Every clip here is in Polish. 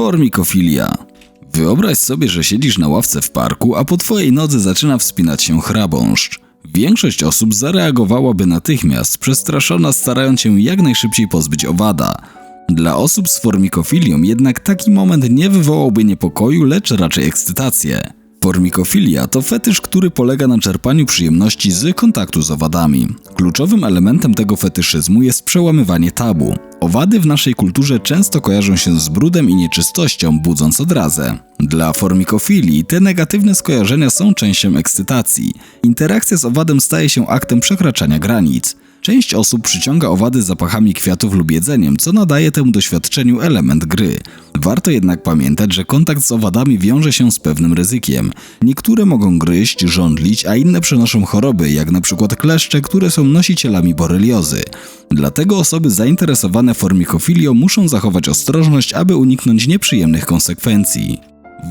Formikofilia. Wyobraź sobie, że siedzisz na ławce w parku, a po twojej nodze zaczyna wspinać się chrabąszcz. Większość osób zareagowałaby natychmiast, przestraszona starając się jak najszybciej pozbyć owada. Dla osób z formikofilią jednak taki moment nie wywołałby niepokoju, lecz raczej ekscytację. Formikofilia to fetysz, który polega na czerpaniu przyjemności z kontaktu z owadami. Kluczowym elementem tego fetyszyzmu jest przełamywanie tabu. Owady w naszej kulturze często kojarzą się z brudem i nieczystością, budząc odrazę. Dla formikofilii te negatywne skojarzenia są częścią ekscytacji. Interakcja z owadem staje się aktem przekraczania granic. Część osób przyciąga owady zapachami kwiatów lub jedzeniem, co nadaje temu doświadczeniu element gry. Warto jednak pamiętać, że kontakt z owadami wiąże się z pewnym ryzykiem. Niektóre mogą gryźć, żądlić, a inne przenoszą choroby, jak przykład kleszcze, które są nosicielami boreliozy. Dlatego osoby zainteresowane formikofilią muszą zachować ostrożność, aby uniknąć nieprzyjemnych konsekwencji.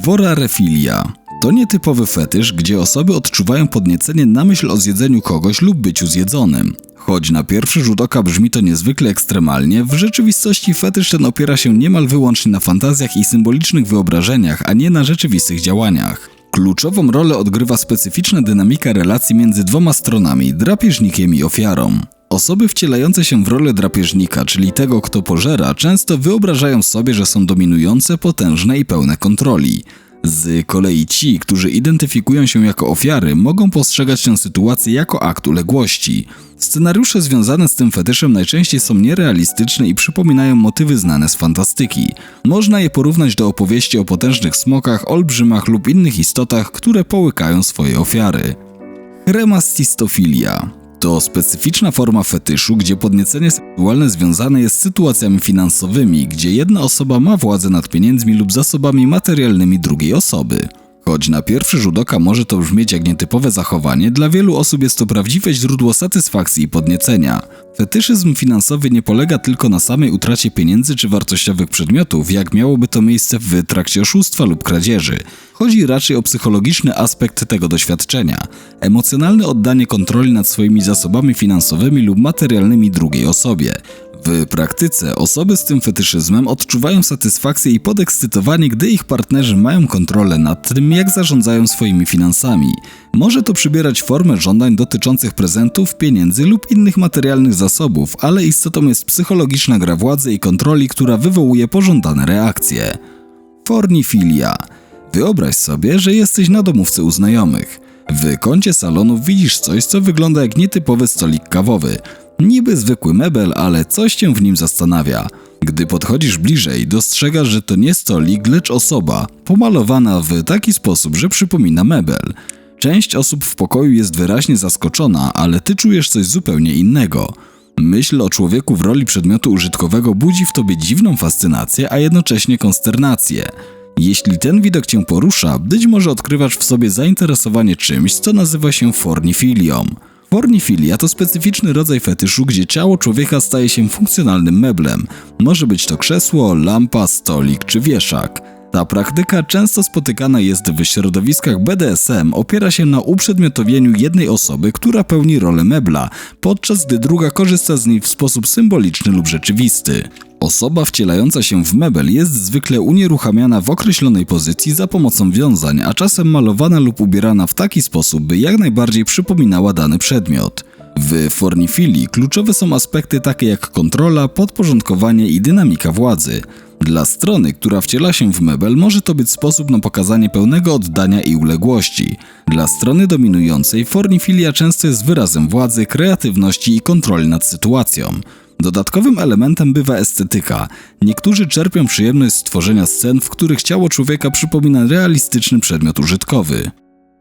Worarefilia to nietypowy fetysz, gdzie osoby odczuwają podniecenie na myśl o zjedzeniu kogoś lub byciu zjedzonym. Choć na pierwszy rzut oka brzmi to niezwykle ekstremalnie, w rzeczywistości fetysz ten opiera się niemal wyłącznie na fantazjach i symbolicznych wyobrażeniach, a nie na rzeczywistych działaniach. Kluczową rolę odgrywa specyficzna dynamika relacji między dwoma stronami drapieżnikiem i ofiarą. Osoby wcielające się w rolę drapieżnika, czyli tego, kto pożera, często wyobrażają sobie, że są dominujące, potężne i pełne kontroli. Z kolei ci, którzy identyfikują się jako ofiary, mogą postrzegać tę sytuację jako akt uległości. Scenariusze związane z tym fetyszem najczęściej są nierealistyczne i przypominają motywy znane z fantastyki. Można je porównać do opowieści o potężnych smokach, olbrzymach lub innych istotach, które połykają swoje ofiary. Kremastistofilia to specyficzna forma fetyszu, gdzie podniecenie seksualne związane jest z sytuacjami finansowymi, gdzie jedna osoba ma władzę nad pieniędzmi lub zasobami materialnymi drugiej osoby. Choć na pierwszy rzut oka może to brzmieć jak nietypowe zachowanie, dla wielu osób jest to prawdziwe źródło satysfakcji i podniecenia. Fetyszyzm finansowy nie polega tylko na samej utracie pieniędzy czy wartościowych przedmiotów, jak miałoby to miejsce w trakcie oszustwa lub kradzieży. Chodzi raczej o psychologiczny aspekt tego doświadczenia, emocjonalne oddanie kontroli nad swoimi zasobami finansowymi lub materialnymi drugiej osobie. W praktyce osoby z tym fetyszyzmem odczuwają satysfakcję i podekscytowanie, gdy ich partnerzy mają kontrolę nad tym, jak zarządzają swoimi finansami. Może to przybierać formę żądań dotyczących prezentów, pieniędzy lub innych materialnych zasobów, ale istotą jest psychologiczna gra władzy i kontroli, która wywołuje pożądane reakcje. Fornifilia. Wyobraź sobie, że jesteś na domówce u znajomych. W kącie salonu widzisz coś, co wygląda jak nietypowy stolik kawowy. Niby zwykły mebel, ale coś cię w nim zastanawia. Gdy podchodzisz bliżej, dostrzegasz, że to nie stolik, lecz osoba, pomalowana w taki sposób, że przypomina mebel. Część osób w pokoju jest wyraźnie zaskoczona, ale ty czujesz coś zupełnie innego. Myśl o człowieku w roli przedmiotu użytkowego budzi w tobie dziwną fascynację, a jednocześnie konsternację. Jeśli ten widok cię porusza, być może odkrywasz w sobie zainteresowanie czymś, co nazywa się fornifilią. Fornifilia to specyficzny rodzaj fetyszu, gdzie ciało człowieka staje się funkcjonalnym meblem. Może być to krzesło, lampa, stolik czy wieszak. Ta praktyka często spotykana jest w środowiskach BDSM, opiera się na uprzedmiotowieniu jednej osoby, która pełni rolę mebla, podczas gdy druga korzysta z niej w sposób symboliczny lub rzeczywisty. Osoba wcielająca się w mebel jest zwykle unieruchamiana w określonej pozycji za pomocą wiązań, a czasem malowana lub ubierana w taki sposób, by jak najbardziej przypominała dany przedmiot. W fornifilii kluczowe są aspekty takie jak kontrola, podporządkowanie i dynamika władzy. Dla strony, która wciela się w mebel, może to być sposób na pokazanie pełnego oddania i uległości. Dla strony dominującej fornifilia często jest wyrazem władzy, kreatywności i kontroli nad sytuacją. Dodatkowym elementem bywa estetyka. Niektórzy czerpią przyjemność z tworzenia scen, w których ciało człowieka przypomina realistyczny przedmiot użytkowy.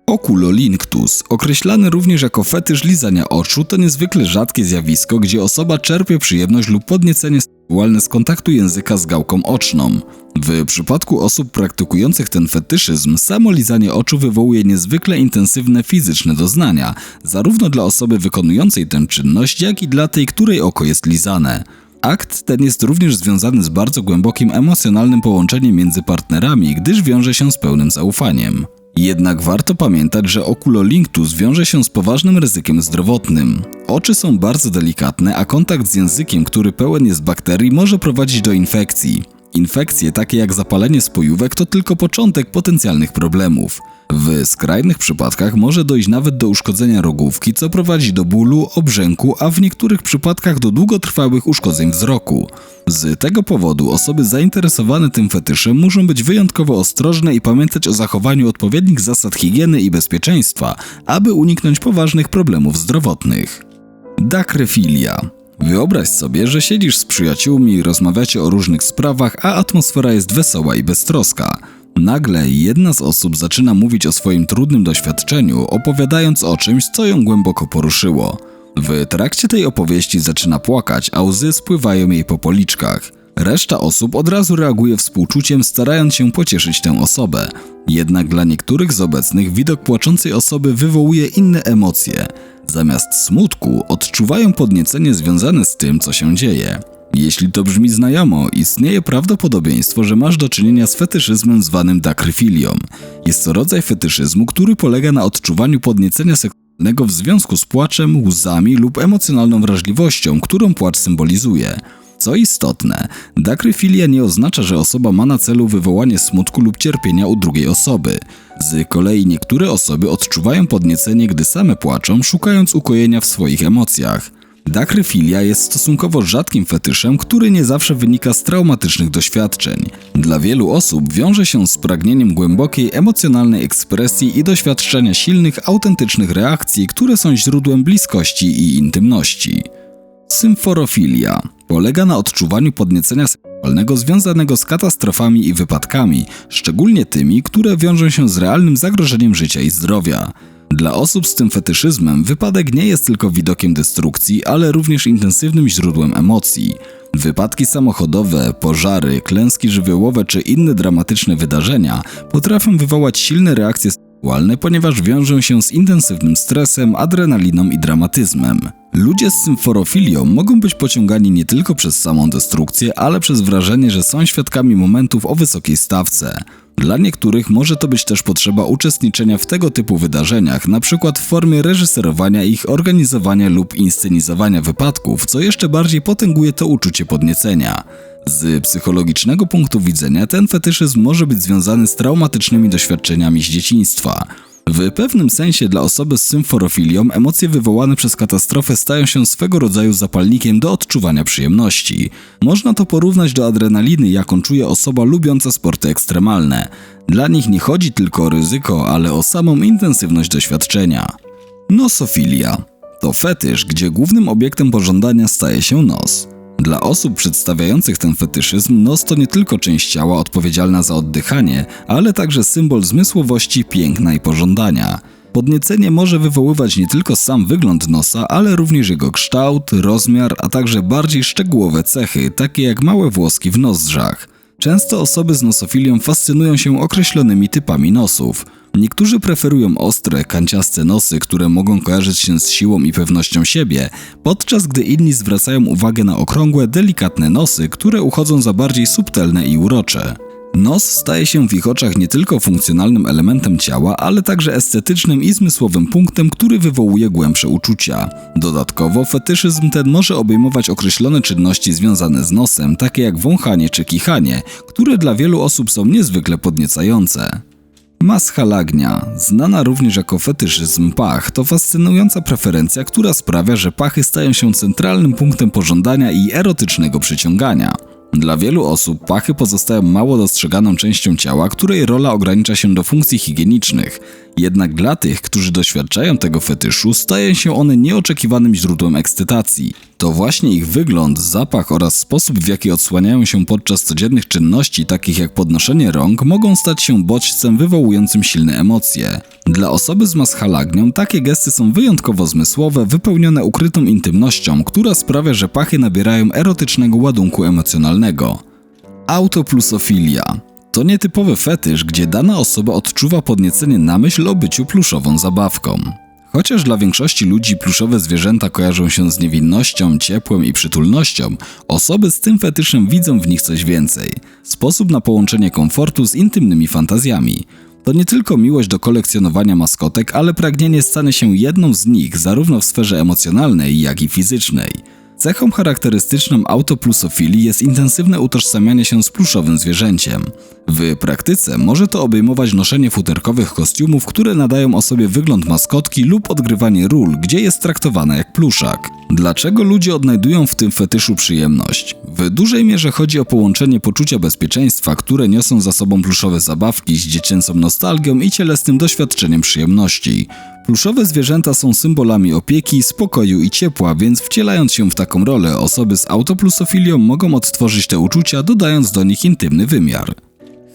Oculolinctus, określany również jako fetysz lizania oczu, to niezwykle rzadkie zjawisko, gdzie osoba czerpie przyjemność lub podniecenie seksualne z kontaktu języka z gałką oczną. W przypadku osób praktykujących ten fetyszyzm, samo lizanie oczu wywołuje niezwykle intensywne fizyczne doznania, zarówno dla osoby wykonującej tę czynność, jak i dla tej, której oko jest lizane. Akt ten jest również związany z bardzo głębokim emocjonalnym połączeniem między partnerami, gdyż wiąże się z pełnym zaufaniem. Jednak warto pamiętać, że okulolinctus wiąże się z poważnym ryzykiem zdrowotnym. Oczy są bardzo delikatne, a kontakt z językiem, który pełen jest bakterii, może prowadzić do infekcji. Infekcje takie jak zapalenie spojówek to tylko początek potencjalnych problemów. W skrajnych przypadkach może dojść nawet do uszkodzenia rogówki, co prowadzi do bólu, obrzęku, a w niektórych przypadkach do długotrwałych uszkodzeń wzroku. Z tego powodu osoby zainteresowane tym fetyszem muszą być wyjątkowo ostrożne i pamiętać o zachowaniu odpowiednich zasad higieny i bezpieczeństwa, aby uniknąć poważnych problemów zdrowotnych. Dakrefilia. Wyobraź sobie, że siedzisz z przyjaciółmi i rozmawiacie o różnych sprawach, a atmosfera jest wesoła i beztroska. Nagle jedna z osób zaczyna mówić o swoim trudnym doświadczeniu, opowiadając o czymś, co ją głęboko poruszyło. W trakcie tej opowieści zaczyna płakać, a łzy spływają jej po policzkach. Reszta osób od razu reaguje współczuciem, starając się pocieszyć tę osobę. Jednak dla niektórych z obecnych widok płaczącej osoby wywołuje inne emocje. Zamiast smutku odczuwają podniecenie związane z tym, co się dzieje. Jeśli to brzmi znajomo, istnieje prawdopodobieństwo, że masz do czynienia z fetyszyzmem zwanym dakryfilią. Jest to rodzaj fetyszyzmu, który polega na odczuwaniu podniecenia seksualnego w związku z płaczem, łzami lub emocjonalną wrażliwością, którą płacz symbolizuje. Co istotne, dakryfilia nie oznacza, że osoba ma na celu wywołanie smutku lub cierpienia u drugiej osoby. Z kolei niektóre osoby odczuwają podniecenie, gdy same płaczą, szukając ukojenia w swoich emocjach. Dakryfilia jest stosunkowo rzadkim fetyszem, który nie zawsze wynika z traumatycznych doświadczeń. Dla wielu osób wiąże się z pragnieniem głębokiej emocjonalnej ekspresji i doświadczenia silnych, autentycznych reakcji, które są źródłem bliskości i intymności. Symforofilia polega na odczuwaniu podniecenia seksualnego związanego z katastrofami i wypadkami, szczególnie tymi, które wiążą się z realnym zagrożeniem życia i zdrowia. Dla osób z tym fetyszyzmem wypadek nie jest tylko widokiem destrukcji, ale również intensywnym źródłem emocji. Wypadki samochodowe, pożary, klęski żywiołowe czy inne dramatyczne wydarzenia potrafią wywołać silne reakcje seksualne, ponieważ wiążą się z intensywnym stresem, adrenaliną i dramatyzmem. Ludzie z symforofilią mogą być pociągani nie tylko przez samą destrukcję, ale przez wrażenie, że są świadkami momentów o wysokiej stawce. Dla niektórych może to być też potrzeba uczestniczenia w tego typu wydarzeniach, przykład w formie reżyserowania ich, organizowania lub inscenizowania wypadków, co jeszcze bardziej potęguje to uczucie podniecenia. Z psychologicznego punktu widzenia ten fetyszyzm może być związany z traumatycznymi doświadczeniami z dzieciństwa. W pewnym sensie dla osoby z symforofilią emocje wywołane przez katastrofę stają się swego rodzaju zapalnikiem do odczuwania przyjemności. Można to porównać do adrenaliny, jaką czuje osoba lubiąca sporty ekstremalne. Dla nich nie chodzi tylko o ryzyko, ale o samą intensywność doświadczenia. Nosofilia to fetysz, gdzie głównym obiektem pożądania staje się nos. Dla osób przedstawiających ten fetyszyzm nos to nie tylko część ciała odpowiedzialna za oddychanie, ale także symbol zmysłowości, piękna i pożądania. Podniecenie może wywoływać nie tylko sam wygląd nosa, ale również jego kształt, rozmiar, a także bardziej szczegółowe cechy, takie jak małe włoski w nozdrzach. Często osoby z nosofilią fascynują się określonymi typami nosów. Niektórzy preferują ostre, kanciaste nosy, które mogą kojarzyć się z siłą i pewnością siebie, podczas gdy inni zwracają uwagę na okrągłe, delikatne nosy, które uchodzą za bardziej subtelne i urocze. Nos staje się w ich oczach nie tylko funkcjonalnym elementem ciała, ale także estetycznym i zmysłowym punktem, który wywołuje głębsze uczucia. Dodatkowo fetyszyzm ten może obejmować określone czynności związane z nosem, takie jak wąchanie czy kichanie, które dla wielu osób są niezwykle podniecające. Maschalagnia, znana również jako fetyszyzm pach, to fascynująca preferencja, która sprawia, że pachy stają się centralnym punktem pożądania i erotycznego przyciągania. Dla wielu osób pachy pozostają mało dostrzeganą częścią ciała, której rola ogranicza się do funkcji higienicznych. Jednak dla tych, którzy doświadczają tego fetyszu, stają się one nieoczekiwanym źródłem ekscytacji. To właśnie ich wygląd, zapach oraz sposób, w jaki odsłaniają się podczas codziennych czynności, takich jak podnoszenie rąk, mogą stać się bodźcem wywołującym silne emocje. Dla osoby z maschalagnią takie gesty są wyjątkowo zmysłowe, wypełnione ukrytą intymnością, która sprawia, że pachy nabierają erotycznego ładunku emocjonalnego. Autoplusofilia to nietypowy fetysz, gdzie dana osoba odczuwa podniecenie na myśl o byciu pluszową zabawką. Chociaż dla większości ludzi pluszowe zwierzęta kojarzą się z niewinnością, ciepłem i przytulnością, osoby z tym fetyszem widzą w nich coś więcej. Sposób na połączenie komfortu z intymnymi fantazjami. To nie tylko miłość do kolekcjonowania maskotek, ale pragnienie stania się jedną z nich zarówno w sferze emocjonalnej, jak i fizycznej. Cechą charakterystyczną autoplusofilii jest intensywne utożsamianie się z pluszowym zwierzęciem. W praktyce może to obejmować noszenie futerkowych kostiumów, które nadają osobie wygląd maskotki lub odgrywanie ról, gdzie jest traktowana jak pluszak. Dlaczego ludzie odnajdują w tym fetyszu przyjemność? W dużej mierze chodzi o połączenie poczucia bezpieczeństwa, które niosą za sobą pluszowe zabawki z dziecięcą nostalgią i cielesnym doświadczeniem przyjemności. Pluszowe zwierzęta są symbolami opieki, spokoju i ciepła, więc wcielając się w taką rolę, osoby z autoplusofilią mogą odtworzyć te uczucia, dodając do nich intymny wymiar.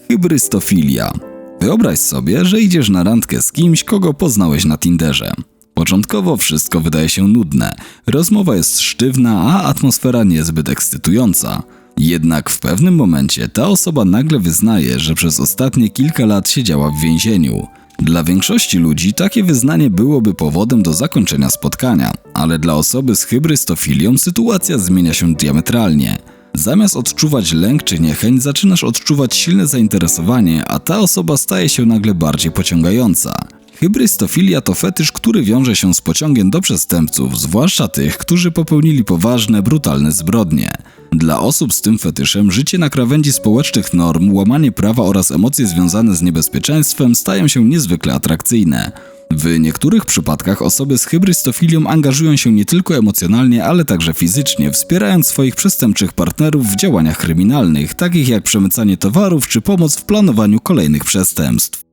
Hybrystofilia. Wyobraź sobie, że idziesz na randkę z kimś, kogo poznałeś na Tinderze. Początkowo wszystko wydaje się nudne, rozmowa jest sztywna, a atmosfera niezbyt ekscytująca. Jednak w pewnym momencie ta osoba nagle wyznaje, że przez ostatnie kilka lat siedziała w więzieniu. Dla większości ludzi takie wyznanie byłoby powodem do zakończenia spotkania, ale dla osoby z hybrystofilią sytuacja zmienia się diametralnie. Zamiast odczuwać lęk czy niechęć, zaczynasz odczuwać silne zainteresowanie, a ta osoba staje się nagle bardziej pociągająca. Hybrystofilia to fetysz, który wiąże się z pociągiem do przestępców, zwłaszcza tych, którzy popełnili poważne, brutalne zbrodnie. Dla osób z tym fetyszem życie na krawędzi społecznych norm, łamanie prawa oraz emocje związane z niebezpieczeństwem stają się niezwykle atrakcyjne. W niektórych przypadkach osoby z hybrystofilią angażują się nie tylko emocjonalnie, ale także fizycznie, wspierając swoich przestępczych partnerów w działaniach kryminalnych, takich jak przemycanie towarów czy pomoc w planowaniu kolejnych przestępstw.